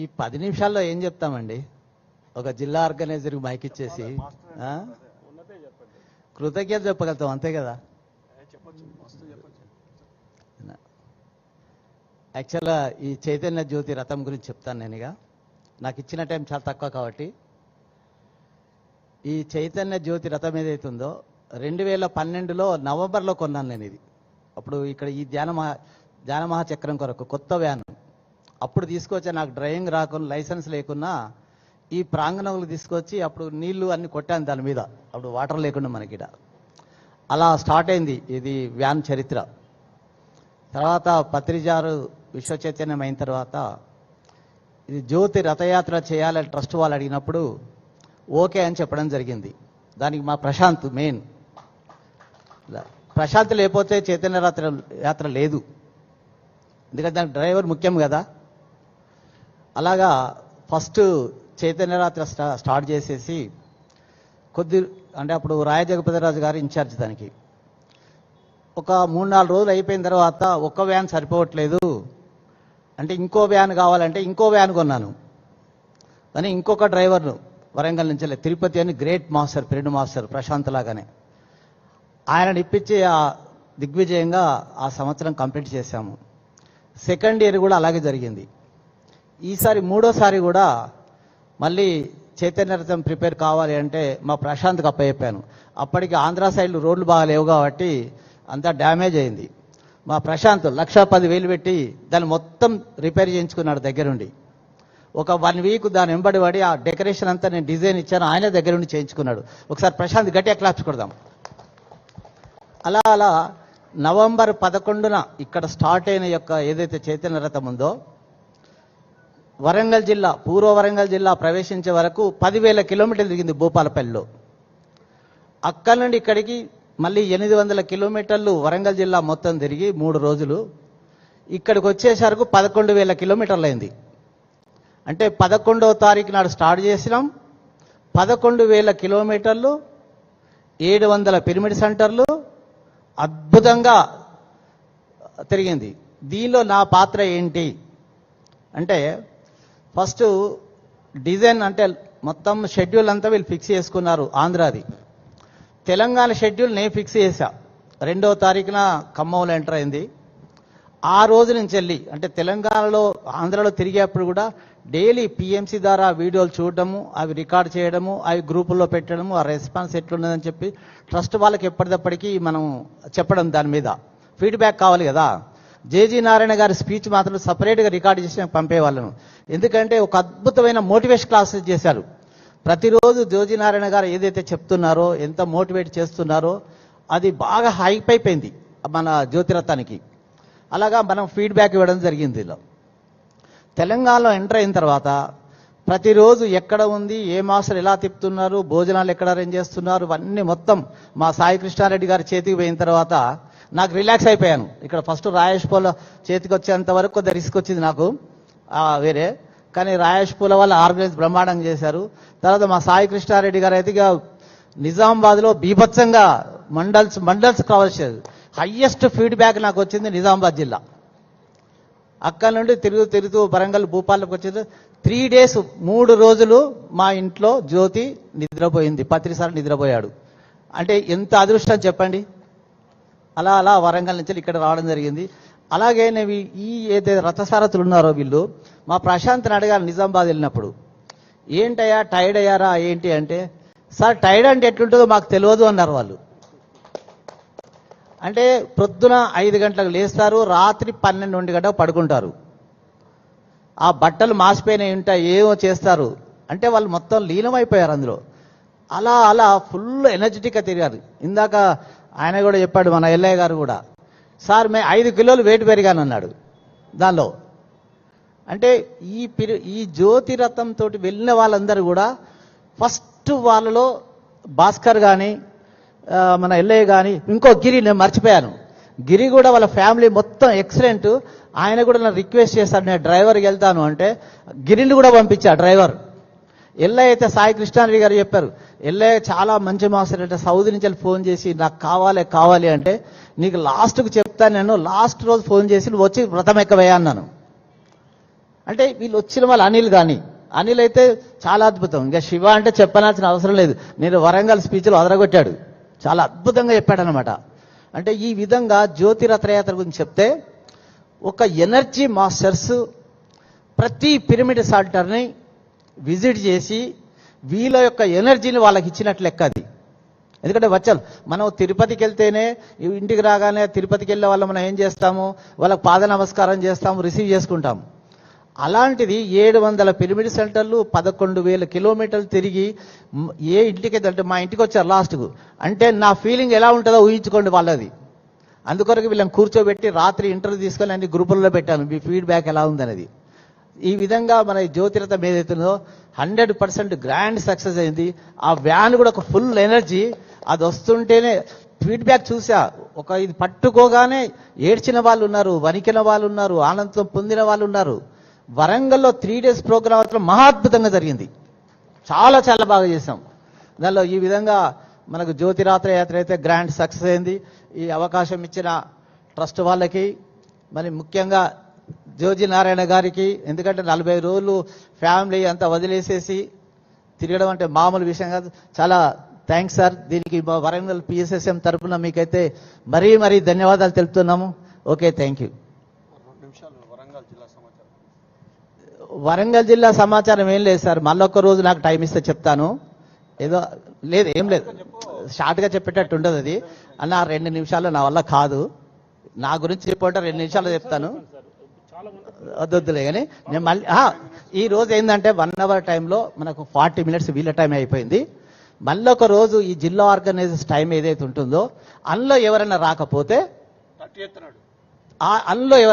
ఈ పది నిమిషాల్లో ఏం చెప్తామండి? ఒక జిల్లా ఆర్గనైజర్కి మైక్ ఇచ్చేసి? కృతజ్ఞత చెప్పగలుగుతాం అంతే కదా? యాక్చువల్గా ఈ చైతన్య జ్యోతి రథం గురించి చెప్తాను నేను ఇక నాకు ఇచ్చిన టైం చాలా తక్కువ కాబట్టి. ఈ చైతన్య జ్యోతి రథం ఏదైతే ఉందో రెండు వేల పన్నెండులో నవంబర్లో కొన్నాను నేను ఇది. అప్పుడు ఇక్కడ ఈ ధ్యాన మహా ధ్యాన మహాచక్రం కొరకు కొత్త వ్యాన్. అప్పుడు తీసుకొచ్చి నాకు డ్రైవింగ్ రాకుండా లైసెన్స్ లేకున్నా ఈ ప్రాంగణంలో తీసుకొచ్చి అప్పుడు నీళ్ళు అన్ని కొట్టాను దాని మీద. అప్పుడు వాటర్ లేకుండా మనకి అలా స్టార్ట్ అయింది ఇది వ్యాన్ చరిత్ర. తర్వాత పత్రిజారు విశ్వ చైతన్యం అయిన తర్వాత ఇది జ్యోతి రథయాత్ర చేయాలని ట్రస్ట్ వాళ్ళు అడిగినప్పుడు ఓకే అని చెప్పడం జరిగింది. దానికి మా ప్రశాంత్ మెయిన్. ప్రశాంత్ లేకపోతే చైతన్య రాత్ర యాత్ర లేదు. ఎందుకంటే దానికి డ్రైవర్ ముఖ్యం కదా. అలాగా ఫస్ట్ చైతన్య రాత్రి స్టా స్టార్ట్ చేసేసి కొద్ది అంటే అప్పుడు రాయజగపతిరాజు గారు ఇన్ఛార్జ్ దానికి. ఒక మూడు నాలుగు రోజులు అయిపోయిన తర్వాత ఒక్క వ్యాన్ సరిపోవట్లేదు. అంటే ఇంకో వ్యాన్ కావాలంటే ఇంకో వ్యాన్ కొన్నాను. కానీ ఇంకొక డ్రైవర్ను వరంగల్ నుంచి తిరుపతి అని గ్రేట్ మాస్టర్ పిరిడ్ మాస్టర్ ప్రశాంత్ లాగానే. ఆయనని ఇప్పించి ఆ దిగ్విజయంగా ఆ సంవత్సరం కంప్లీట్ చేశాము. సెకండ్ ఇయర్ కూడా అలాగే జరిగింది. ఈసారి మూడోసారి కూడా మళ్ళీ చైతన్య రథం ప్రిపేర్ కావాలి అంటే మా ప్రశాంత్కి అప్పచెప్పాను. అప్పటికి ఆంధ్ర సైడ్లు రోడ్లు బాగా లేవు కాబట్టి అంతా డ్యామేజ్ అయింది. మా ప్రశాంత్ లక్ష పది వేలు పెట్టి దాన్ని మొత్తం రిపేర్ చేయించుకున్నాడు దగ్గరుండి. ఒక వన్ వీక్ దాని వెంబడి పడి ఆ డెకరేషన్ అంతా నేను డిజైన్ ఇచ్చాను ఆయన దగ్గరుండి చేయించుకున్నాడు. ఒకసారి ప్రశాంత్ గట్టిగా క్లాప్స్ కొడదాం. అలా అలా నవంబర్ పదకొండున ఇక్కడ స్టార్ట్ అయిన యొక్క ఏదైతే చైతన్య రథం ఉందో వరంగల్ జిల్లా పూర్వ వరంగల్ జిల్లా ప్రవేశించే వరకు పదివేల కిలోమీటర్లు తిరిగింది భూపాలపల్లిలో. అక్కడి నుండి ఇక్కడికి మళ్ళీ ఎనిమిది వందల కిలోమీటర్లు వరంగల్ జిల్లా మొత్తం తిరిగి మూడు రోజులు. ఇక్కడికి వచ్చేసరికి పదకొండు వేల కిలోమీటర్లు అయింది. అంటే పదకొండవ తారీఖు నాడు స్టార్ట్ చేసినాం. పదకొండు వేల కిలోమీటర్లు ఏడు వందల పిరమిడ్ సెంటర్లు అద్భుతంగా తిరిగింది. దీనిలో నా పాత్ర ఏంటి? అంటే ఫస్ట్ డిజైన్ అంటే మొత్తం షెడ్యూల్ అంతా వీళ్ళు ఫిక్స్ చేసుకున్నారు ఆంధ్రాది. తెలంగాణ షెడ్యూల్ నేను ఫిక్స్ చేశా. రెండవ తారీఖున ఖమ్మంలో ఎంటర్ అయింది. ఆ రోజు నుంచి వెళ్ళి అంటే తెలంగాణలో ఆంధ్రాలో తిరిగేప్పుడు కూడా డైలీ పిఎంసీ ద్వారా వీడియోలు చూడడము అవి రికార్డ్ చేయడము అవి గ్రూపుల్లో పెట్టడము ఆ రెస్పాన్స్ ఎట్లున్నదని చెప్పి ట్రస్ట్ వాళ్ళకి ఎప్పటిదప్పటికీ మనం చెప్పడం దాని మీద. ఫీడ్బ్యాక్ కావాలి కదా. జేజీ నారాయణ గారి స్పీచ్ మాత్రం సపరేట్గా రికార్డ్ చేసి పంపేవాళ్ళను. ఎందుకంటే ఒక అద్భుతమైన మోటివేషన్ క్లాసెస్ చేశారు. ప్రతిరోజు జోజీ నారాయణ గారు ఏదైతే చెప్తున్నారో ఎంత మోటివేట్ చేస్తున్నారో అది బాగా హైప్ అయిపోయింది మన జ్యోతిరత్నానికి. అలాగా మనం ఫీడ్బ్యాక్ ఇవ్వడం జరిగింది ఇలా. తెలంగాణలో ఎంటర్ అయిన తర్వాత ప్రతిరోజు ఎక్కడ ఉంది ఏ మాస్టర్ ఎలా తిప్పుతున్నారు భోజనాలు ఎక్కడ అరేంజ్ చేస్తున్నారు ఇవన్నీ మొత్తం మా సాయి కృష్ణారెడ్డి గారి చేతికి పోయిన తర్వాత నాకు రిలాక్స్ అయిపోయాను. ఇక్కడ ఫస్ట్ రాయేష్ పూల చేతికి వచ్చేంత వరకు కొద్దిగా రిస్క్ వచ్చింది నాకు. వేరే. కానీ రాయేష్ పూల వాళ్ళు ఆర్గనైజ్ బ్రహ్మాండంగా చేశారు. తర్వాత మా సాయి కృష్ణారెడ్డి గారు అయితే ఇక నిజామాబాద్లో బీభత్సంగా మండల్స్ మండల్స్ కవర్ చేశారు. హయ్యెస్ట్ ఫీడ్బ్యాక్ నాకు వచ్చింది నిజామాబాద్ జిల్లా. అక్కడ నుండి తిరుగుతూ తిరుగుతూ వరంగల్ భూపాలకు వచ్చేది. త్రీ డేస్ మూడు రోజులు మా ఇంట్లో జ్యోతి నిద్రపోయింది. పత్రిసారి నిద్రపోయాడు. అంటే ఎంత అదృష్టం చెప్పండి? అలా అలా వరంగల్ నుంచి ఇక్కడ రావడం జరిగింది. అలాగే నేను ఈ- ఏదైతే రథసారథులు ఉన్నారో వీళ్ళు మా ప్రశాంత్ని అడగాలి నిజామాబాద్ వెళ్ళినప్పుడు ఏంటయ్యా టైర్డ్ అయ్యారా? ఏంటి? అంటే సార్ టైర్డ్ అంటే ఎట్లుంటుందో మాకు తెలియదు అన్నారు వాళ్ళు. అంటే ప్రొద్దున ఐదు గంటలకు లేస్తారు రాత్రి పన్నెండు ఒంటి గంటకు పడుకుంటారు. ఆ బట్టలు మాసిపోయినాయి ఉంటాయి ఏమో చేస్తారు. అంటే వాళ్ళు మొత్తం లీనమైపోయారు అందులో. అలా అలా ఫుల్ ఎనర్జెటిక్గా తిరిగారు. ఇందాక ఆయన కూడా చెప్పాడు మన ఎల్లయ్య గారు కూడా సార్ మే ఐదు కిలోలు వెయిట్ పెరిగాను అన్నాడు. దానిలో అంటే ఈ పిరి ఈ జ్యోతిరథంతో వెళ్ళిన వాళ్ళందరూ కూడా ఫస్ట్ వాళ్ళలో భాస్కర్ కానీ మన ఎల్లయ్య కానీ ఇంకో గిరి నేను మర్చిపోయాను. గిరి కూడా వాళ్ళ ఫ్యామిలీ మొత్తం ఎక్సలెంట్. ఆయన కూడా నన్ను రిక్వెస్ట్ చేశాడు నేను డ్రైవర్కి వెళ్తాను అంటే గిరిని కూడా పంపించా డ్రైవర్. ఎల్లయ్య అయితే సాయి కృష్ణారెడ్డి గారు చెప్పారు ఎల్లయ్య చాలా మంచి మాస్టర్ అంటే సౌదీ నుంచి ఫోన్ చేసి నాకు కావాలి కావాలి అంటే నీకు లాస్ట్కు చెప్తాను నేను లాస్ట్ రోజు ఫోన్ చేసి నువ్వు వచ్చి వ్రతం ఎక్కవయ్యా అన్నాను. అంటే వీళ్ళు వచ్చిన వాళ్ళు అనిల్ కానీ అనిల్ అయితే చాలా అద్భుతం. ఇంకా శివ అంటే చెప్పనాల్సిన అవసరం లేదు. నేను వరంగల్ స్పీచ్లో అదరగొట్టాడు. చాలా అద్భుతంగా చెప్పాడనమాట అంటే ఈ విధంగా జ్యోతి రథయాత్ర గురించి చెప్తే ఒక ఎనర్జీ మాస్టర్స్ ప్రతి పిరమిడ్ సాల్టర్ని విజిట్ చేసి వీళ్ళ యొక్క ఎనర్జీని వాళ్ళకి ఇచ్చినట్లు లెక్క అది. ఎందుకంటే వచ్చాం మనం తిరుపతికి వెళ్తేనే ఇంటికి రాగానే తిరుపతికి వెళ్ళే వాళ్ళు మనం ఏం చేస్తాము? వాళ్ళకి పాద నమస్కారం చేస్తాము రిసీవ్ చేసుకుంటాం అలాంటిది ఏడు వందల పిరమిడ్ సెంటర్లు పదకొండు వేల కిలోమీటర్లు తిరిగి ఏ ఇంటికి అంటే మా ఇంటికి వచ్చారు లాస్ట్కు. అంటే నా ఫీలింగ్ ఎలా ఉంటుందో ఊహించుకోండి వాళ్ళది. అందుకొరకు వీళ్ళని కూర్చోబెట్టి రాత్రి ఇంటర్వ్యూ తీసుకొని అన్ని గ్రూపుల్లో పెట్టాను. మీ ఫీడ్బ్యాక్ ఎలా ఉందనేది. ఈ విధంగా మన జ్యోతిరథం ఏదైతుందో హండ్రెడ్ పర్సెంట్ గ్రాండ్ సక్సెస్ అయింది. ఆ వ్యాన్ కూడా ఒక ఫుల్ ఎనర్జీ. అది వస్తుంటేనే ఫీడ్బ్యాక్ చూసా. ఒక ఇది పట్టుకోగానే ఏడ్చిన వాళ్ళు ఉన్నారు వణికిన వాళ్ళు ఉన్నారు ఆనందం పొందిన వాళ్ళు ఉన్నారు వరంగల్లో త్రీ డేస్ ప్రోగ్రామ్ మాత్రం మహాద్భుతంగా జరిగింది. చాలా చాలా బాగా చేసాం దానిలో ఈ విధంగా మనకు జ్యోతిరాత్ర యాత్ర అయితే గ్రాండ్ సక్సెస్ అయింది. ఈ అవకాశం ఇచ్చిన ట్రస్ట్ వాళ్ళకి మరి ముఖ్యంగా జోజి నారాయణ గారికి ఎందుకంటే నలభై రోజులు ఫ్యామిలీ అంతా వదిలేసేసి తిరగడం అంటే మామూలు విషయం కాదు. చాలా థ్యాంక్స్ సార్. దీనికి వరంగల్ పిఎస్ఎస్ఎం తరపున మీకైతే మరీ మరీ ధన్యవాదాలు తెలుపుతున్నాము. Okay thank you. వరంగల్ జిల్లా సమాచారం. వరంగల్ జిల్లా సమాచారం ఏం లేదు సార్. మళ్ళొక్క రోజు నాకు టైం ఇస్తే చెప్తాను. ఏదో లేదు ఏం లేదు. షార్ట్గా చెప్పేటట్టు ఉండదు అది. అన్న రెండు నిమిషాలు నా వల్ల కాదు. నా గురించి చెప్పంటే రెండు నిమిషాలు చెప్తాను. వద్దొద్దులే కానీ నేను మళ్ళీ ఈ రోజు ఏంటంటే వన్ అవర్ టైంలో మనకు ఫార్టీ మినిట్స్ వీళ్ళ టైం అయిపోయింది. మళ్ళీ ఒక రోజు ఈ జిల్లా ఆర్గనైజర్స్ టైం ఏదైతే ఉంటుందో అందులో ఎవరైనా రాకపోతే అందులో ఎవరైనా